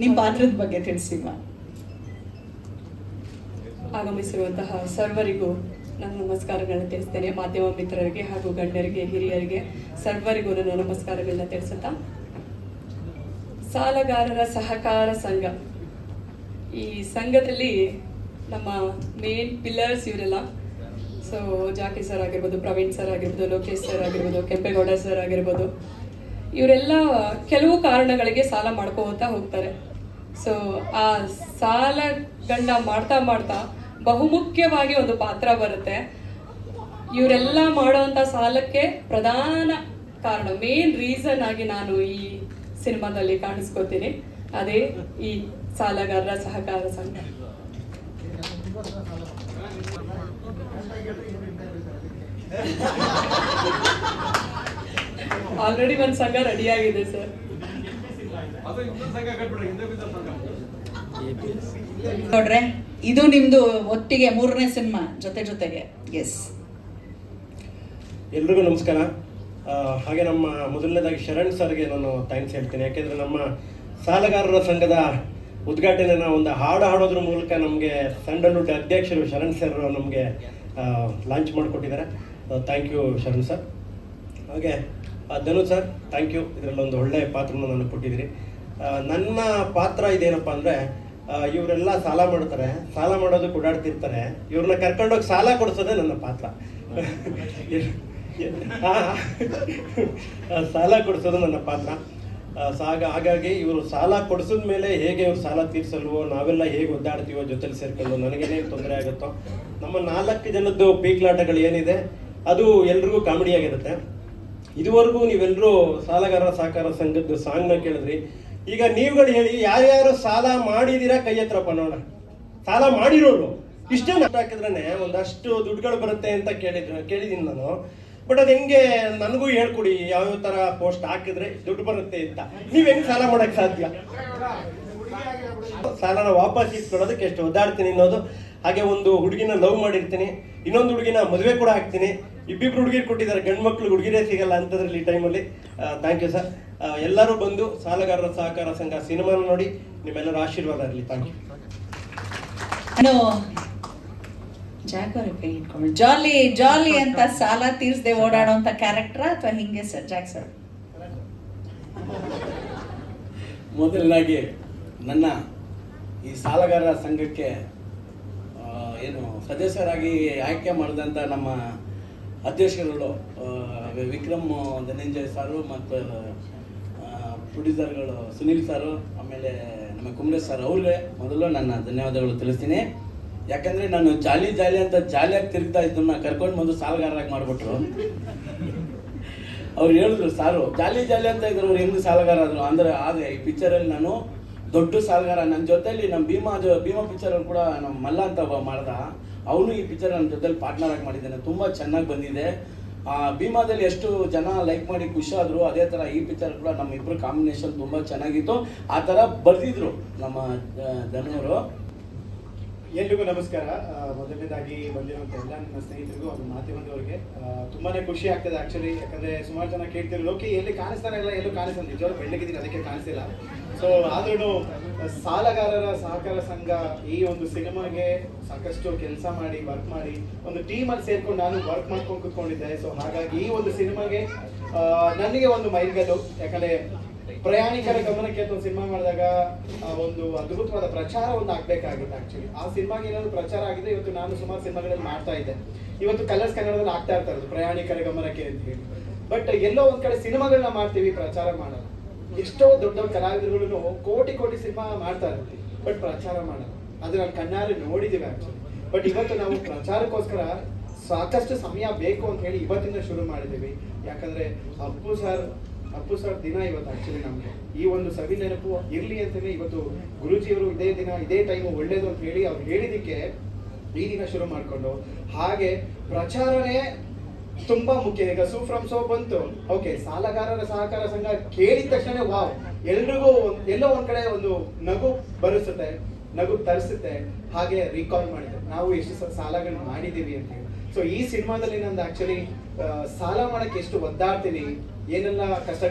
ನಿಮ್ಮ ಪಾತ್ರದ ಬಗ್ಗೆ ತಿಳಿಸಿ ಆಗಮಿಸಿರುವಂತಹ ಸರ್ವರಿಗೂ ನನ್ನ ನಮಸ್ಕಾರಗಳನ್ನ ತಿಳಿಸ್ತೇನೆ. ಮಾಧ್ಯಮ ಮಿತ್ರರಿಗೆ ಹಾಗೂ ಗಣ್ಯರಿಗೆ, ಹಿರಿಯರಿಗೆ ಸರ್ವರಿಗೂ ನನ್ನ ನಮಸ್ಕಾರಗಳನ್ನ ತಿಳಿಸುತ್ತಾ. ಸಾಲಗಾರರ ಸಹಕಾರ ಸಂಘ. ಈ ಸಂಘದಲ್ಲಿ ನಮ್ಮ ಮೇನ್ ಪಿಲ್ಲರ್ಸ್ ಇವರೆಲ್ಲ. ಸೊ ಜಾಕಿ ಸರ್ ಆಗಿರ್ಬೋದು, ಪ್ರವೀಣ್ ಸರ್ ಆಗಿರ್ಬೋದು, ಲೋಕೇಶ್ ಸರ್ ಆಗಿರ್ಬೋದು, ಕೆಂಪೇಗೌಡ ಸರ್ ಆಗಿರ್ಬೋದು ಇವರೆಲ್ಲ ಕೆಲವು ಕಾರಣಗಳಿಗೆ ಸಾಲ ಮಾಡ್ಕೋತಾ ಹೋಗ್ತಾರೆ. ಸೊ ಆ ಸಾಲಗಳನ್ನ ಮಾಡ್ತಾ ಮಾಡ್ತಾ ಬಹುಮುಖ್ಯವಾಗಿ ಒಂದು ಪಾತ್ರ ಬರುತ್ತೆ. ಇವರೆಲ್ಲ ಮಾಡೋವಂಥ ಸಾಲಕ್ಕೆ ಪ್ರಧಾನ ಕಾರಣ ಮೇನ್ ರೀಸನ್ ಆಗಿ ನಾನು ಈ ಸಿನಿಮಾದಲ್ಲಿ ಕಾಣಿಸ್ಕೋತೀನಿ. ಅದೇ ಈ ಸಾಲಗಾರರ ಸಹಕಾರ ಸಂಘ. ಆಲ್ರೆಡಿ ಒಂದು ಸಂಘ ರೆಡಿ ಆಗಿದೆ ಸರ್ ನೋಡ್ರೆ ಇದು ನಿಮ್ದು ಒಟ್ಟಿಗೆ ಮೂರನೇ ಸಿನಿಮಾ ಜೊತೆ ಜೊತೆಗೆ. ಎಸ್ ಎಲ್ರಿಗೂ ನಮಸ್ಕಾರ. ಹಾಗೆ ನಮ್ಮ ಮೊದಲನೇದಾಗಿ ಶರಣ್ ಸರ್ಗೆ ನಾನು ಥ್ಯಾಂಕ್ಸ್ ಹೇಳ್ತೀನಿ. ಯಾಕೆಂದರೆ ನಮ್ಮ ಸಾಲಗಾರರ ಸಂಘದ ಉದ್ಘಾಟನೆನ ಒಂದು ಹಾಡು ಹಾಡೋದ್ರ ಮೂಲಕ ನಮಗೆ ಸ್ಯಾಂಡಲ್ವುಡ್ ಅಧ್ಯಕ್ಷರು ಶರಣ್ ಸರ್ ನಮಗೆ ಲಾಂಚ್ ಮಾಡಿಕೊಟ್ಟಿದ್ದಾರೆ. ಥ್ಯಾಂಕ್ ಯು ಶರಣ್ ಸರ್ ಹಾಗೆ ಧನು ಸರ್ ಥ್ಯಾಂಕ್ ಯು ಇದರಲ್ಲಿ ಒಂದು ಒಳ್ಳೆಯ ಪಾತ್ರನ ನನಗೆ ಕೊಟ್ಟಿದ್ದೀರಿ ನನ್ನ ಪಾತ್ರ ಇದೇನಪ್ಪ ಅಂದರೆ ಇವರೆಲ್ಲ ಸಾಲ ಮಾಡ್ತಾರೆ. ಸಾಲ ಮಾಡೋದು ಓಡಾಡ್ತಿರ್ತಾರೆ ಇವ್ರನ್ನ ಕರ್ಕೊಂಡೋಗಿ ಸಾಲ ಕೊಡಿಸೋದೇ ನನ್ನ ಪಾತ್ರ. ಸಾಲ ಕೊಡಿಸೋದು ನನ್ನ ಪಾತ್ರ. ಸಾಗ, ಹಾಗಾಗಿ ಇವರು ಸಾಲ ಕೊಡಿಸಿದ ಮೇಲೆ ಹೇಗೆ ಇವ್ರು ಸಾಲ ತೀರ್ಸಲ್ವೋ, ನಾವೆಲ್ಲ ಹೇಗೆ ಒದ್ದಾಡ್ತೀವೋ ಜೊತೆಲಿ ಸೇರ್ಕೊಂಡು ನನಗೇನೇನು ತೊಂದರೆ ಆಗುತ್ತೋ. ನಮ್ಮ ನಾಲ್ಕು ಜನದ್ದು ಪೀಕ್ಲಾಟಗಳು ಏನಿದೆ, ಅದು ಎಲ್ರಿಗೂ ಕಾಮಿಡಿ ಆಗಿರುತ್ತೆ. ಇದುವರೆಗೂ ನೀವೆಲ್ಲರೂ ಸಾಲಗಾರರ ಸಹಕಾರ ಸಂಘದ ಸಾಂಗ್ನ ಕೇಳಿದ್ರಿ. ಈಗ ನೀವುಗಳು ಹೇಳಿ, ಯಾರ್ಯಾರು ಸಾಲ ಮಾಡಿದೀರಾ ಕೈ ಹತ್ರಪ್ಪ ಸಾಲ ಮಾಡಿರೋರು. ಇಷ್ಟೇ ನಷ್ಟ ಹಾಕಿದ್ರೇನೆ ಒಂದಷ್ಟು ದುಡ್ಡುಗಳು ಬರುತ್ತೆ ಅಂತ ಕೇಳಿದ್ರು ಕೇಳಿದ್ದೀನಿ ನಾನು. ಬಟ್ ಅದು ಹೆಂಗೆ ನನಗೂ ಹೇಳ್ಕೊಡಿ, ಯಾವ್ಯಾವ ತರ ಪೋಸ್ಟ್ ಹಾಕಿದ್ರೆ ದುಡ್ಡು ಬರುತ್ತೆ ಅಂತ. ನೀವು ಹೆಂಗೆ ಸಾಲ ಮಾಡಕ್ ಸಾಧ್ಯ? ಸಾಲನ ವಾಪಸ್ ಇಸ್ಕೊಳ್ಳೋದಕ್ಕೆ ಎಷ್ಟು ಒದ್ದಾಡ್ತೀನಿ ಅನ್ನೋದು. ಹಾಗೆ ಒಂದು ಹುಡುಗಿನ ಲವ್ ಮಾಡಿರ್ತೀನಿ. ಇನ್ನೊಂದು ಹುಡುಗಿನ ಮದುವೆ ಕೂಡ ಆಗ್ತೀನಿ ಇಬ್ಬಿಬ್ರು ಹುಡುಗಿರು ಕೊಟ್ಟಿದ್ದಾರೆ. ಗಂಡು ಮಕ್ಕಳು ಹುಡುಗಿರೇ ಸಿಗಲ್ಲ ಅಂತದ್ರಲ್ಲಿ ಈ ಟೈಮಲ್ಲಿ ಥ್ಯಾಂಕ್ ಯು ಸರ್ ಎಲ್ಲರೂ ಬಂದು ಸಾಲಗಾರರ ಸಹಕಾರ ಸಂಘ ಸಿನಿಮಾನ ನೋಡಿ ನಿಮ್ಮೆಲ್ಲರ ಆಶೀರ್ವಾದ ಇರಲಿ. ಥ್ಯಾಂಕ್ ಯು ಕೈ ಇಟ್ಕೊಂಡು ಜಾಲಿ ಜಾಲಿ ಅಂತ ಸಾಲ ತೀರ್ಸದೆ ಓಡಾಡೋಂಥ ಕ್ಯಾರೆಕ್ಟರ್ ಅಥವಾ ಹಿಂಗೆ ಸರ್ ಜಾಕ್ ಸರ್ ಮೊದಲನಾಗಿ ನನ್ನ ಈ ಸಾಲಗಾರರ ಸಂಘಕ್ಕೆ ಏನು ಸದಸ್ಯರಾಗಿ ಆಯ್ಕೆ ಮಾಡಿದಂಥ ನಮ್ಮ ಅಧ್ಯಕ್ಷರುಗಳು ವಿಕ್ರಮ್ ಧನಂಜಯ್ ಸಾರು ಮತ್ತು ಪ್ರೊಡ್ಯೂಸರ್ಗಳು ಸುನೀಲ್ ಸಾರು, ಆಮೇಲೆ ನಮ್ಮ ಕುಮರೇಶ್ ಸರ್ ಅವ್ರಿಗೆ ಮೊದಲು ನನ್ನ ಧನ್ಯವಾದಗಳು ತಿಳಿಸ್ತೀನಿ. ಯಾಕಂದರೆ ನಾನು ಜಾಲಿ ಜಾಲಿ ಅಂತ ಜಾಲಿಯಾಗಿ ತಿರುಗ್ತಾ ಇದ್ದನ್ನ ಕರ್ಕೊಂಡು ಬಂದು ಸಾಲಗಾರರಾಗಿ ಮಾಡಿಬಿಟ್ರು. ಅವ್ರು ಹೇಳಿದ್ರು, ಸಾರು, ಜಾಲಿ ಜಾಲಿ ಅಂತ ಇದ್ರು, ಅವ್ರು ಹೆಂಗ್ ಸಾಲಗಾರ ಆದರು? ಅಂದ್ರೆ, ಆದರೆ ಈ ಪಿಕ್ಚರಲ್ಲಿ ನಾನು ದೊಡ್ಡ ಸಾಲಗಾರ. ನನ್ನ ಜೊತೆಯಲ್ಲಿ ನಮ್ಮ ಭೀಮಾ ಜೊ- ಭೀಮಾ ಪಿಕ್ಚರಲ್ಲಿ ಕೂಡ ನಮ್ಮ ಮಲ್ಲ ಅಂತ ಮಾಡ್ದ. ಅವನು ಈ ಪಿಕ್ಚರ್ ನನ್ನ ಜೊತೆಲಿ ಪಾರ್ಟ್ನರ್ ಆಗಿ ಮಾಡಿದ್ದಾನೆ. ತುಂಬ ಚೆನ್ನಾಗಿ ಬಂದಿದೆ. ಆ, ಭೀಮಾದಲ್ಲಿ ಎಷ್ಟು ಜನ ಲೈಕ್ ಮಾಡಿ ಖುಷಿ ಆದ್ರು, ಅದೇ ತರ ಈ ಪಿಕ್ಚರ್ ಕೂಡ ನಮ್ಮ ಇಬ್ರು ಕಾಂಬಿನೇಷನ್ ತುಂಬಾ ಚೆನ್ನಾಗಿತ್ತು. ಆ ಥರ ಬರೆದಿದ್ರು ನಮ್ಮ ಧನವರು ಎಲ್ರಿಗೂ ನಮಸ್ಕಾರ. ಮೊದಲನೇದಾಗಿ ಬಂದಿರುವಂತ ಎಲ್ಲ ನನ್ನ ಸ್ನೇಹಿತರಿಗೂ ಅವ್ರ ಮಾಧ್ಯಮದವರಿಗೆ ಬಂದವರಿಗೆ ತುಂಬಾನೇ ಖುಷಿ ಆಗ್ತದೆ ಆಕ್ಚುಲಿ ಯಾಕಂದ್ರೆ ಸುಮಾರು ಜನ ಕೇಳ್ತಿರೋ ಲೋಕಿ, ಎಲ್ಲಿ ಕಾಣಿಸ್ತಾನೆ ಇಲ್ಲ ಎಲ್ಲೂ ಕಾಣಿಸ್ತಾನೆ ನಿಜವಾಗ್ಲೂ ಬೆಳ್ಳಗಿದ್ದೀನಿ, ಅದಕ್ಕೆ ಕಾಣಿಸಿಲ್ಲ ಸೊ ಆದ್ರೂ ಸಾಲಗಾರರ ಸಹಕಾರ ಸಂಘ ಈ ಒಂದು ಸಿನಿಮಾಗೆ ಸಾಕಷ್ಟು ಕೆಲಸ ಮಾಡಿ ವರ್ಕ್ ಮಾಡಿ, ಒಂದು ಟೀಮ್ ಅಲ್ಲಿ ಸೇರ್ಕೊಂಡು ನಾನು ವರ್ಕ್ ಮಾಡ್ಕೊಂಡು ಕುತ್ಕೊಂಡಿದ್ದೆ. ಸೊ ಹಾಗಾಗಿ ಈ ಒಂದು ಸಿನಿಮಾಗೆ ನನಗೆ ಒಂದು ಮೈಲ್ಗಲ್ಲು. ಯಾಕಂದ್ರೆ ಪ್ರಯಾಣಿಕರ ಗಮನಕ್ಕೆ ಒಂದು ಸಿನಿಮಾ ಮಾಡಿದಾಗ ಒಂದು ಅದ್ಭುತವಾದ ಪ್ರಚಾರ ಒಂದು ಆಗ್ಬೇಕಾಗಿತ್ತು ಆಕ್ಚುಲಿ ಆ ಸಿನಿಮಾಗೆ ಏನಾದ್ರು ಪ್ರಚಾರ ಆಗಿದೆ ಇವತ್ತು ನಾನು ಸುಮಾರು ಸಿನಿಮಾಗಳಲ್ಲಿ ಮಾಡ್ತಾ ಇದ್ದೆ. ಇವತ್ತು ಕಲರ್ಸ್ ಕನ್ನಡದಲ್ಲಿ ಆಗ್ತಾ ಇರ್ತಾರೆ ಪ್ರಯಾಣಿಕರ ಗಮನಕ್ಕೆ ಅಂತ ಹೇಳಿ. ಬಟ್ ಎಲ್ಲೋ ಒಂದ್ ಕಡೆ ಸಿನಿಮಾಗಳನ್ನ ಮಾಡ್ತೀವಿ, ಪ್ರಚಾರ ಮಾಡಲ್ಲ. ಎಷ್ಟೋ ದೊಡ್ಡ ದೊಡ್ಡ ಕಲಾವಿದರುಗಳನ್ನು ಕೋಟಿ ಕೋಟಿ ಸಿನಿಮಾ ಮಾಡ್ತಾ ಇರ್ತೀವಿ ಬಟ್ ಪ್ರಚಾರ ಮಾಡಲ್ಲ. ಅದು ನಾನು ಕಣ್ಣಾರೆ ನೋಡಿದೀವಿ ಆಕ್ಚುಲಿ ಬಟ್ ಇವತ್ತು ನಾವು ಪ್ರಚಾರಕ್ಕೋಸ್ಕರ ಸಾಕಷ್ಟು ಸಮಯ ಬೇಕು ಅಂತ ಹೇಳಿ ಇವತ್ತಿಂದ ಶುರು ಮಾಡಿದ್ದೀವಿ. ಯಾಕಂದ್ರೆ ಅಪ್ಪು ಸರ್ ಅಪ್ಪು ಸಾವಿರ ದಿನ ಇವತ್ತು ಆಕ್ಚುಲಿ ನಮಗೆ. ಈ ಒಂದು ಸವಿ ನೆನಪು ಇರ್ಲಿ ಅಂತಲೇ ಇವತ್ತು ಗುರುಜಿಯವರು ಇದೇ ದಿನ, ಇದೇ ಟೈಮು ಒಳ್ಳೇದು ಅಂತ ಹೇಳಿ ಅವ್ರು ಹೇಳಿದಕ್ಕೆ ಈ ದಿನ ಶುರು ಮಾಡಿಕೊಂಡು. ಹಾಗೆ ಪ್ರಚಾರನೇ ತುಂಬಾ ಮುಖ್ಯ. ಈಗ ಸೂ ಫ್ರಮ್ ಸೋ ಬಂತು. ಓಕೆ ಸಾಲಗಾರರ ಸಹಕಾರ ಸಂಘ ಕೇಳಿದ ತಕ್ಷಣ ವಾವ್ ಎಲ್ರಿಗೂ ಎಲ್ಲೋ ಒಂದ್ ಕಡೆ ಒಂದು ನಗು ಬರಿಸುತ್ತೆ, ನಗು ತರಿಸುತ್ತೆ. ಹಾಗೆ ರೀಕಾಲ್ ಮಾಡಿದೆ ನಾವು ಎಷ್ಟು ಸಾಲಗಳನ್ನ ಮಾಡಿದೀವಿ ಅಂತ ಹೇಳಿ. ಸೊ ಈ ಸಿನಿಮಾದಲ್ಲಿ ನಂದು ಆಕ್ಚುಲಿ ಸಾಲ ಮಾಡಕ್ಕೆ ಎಷ್ಟು ಒದ್ದಾಡ್ತೀನಿ ಏನೆಲ್ಲ ಕಷ್ಟ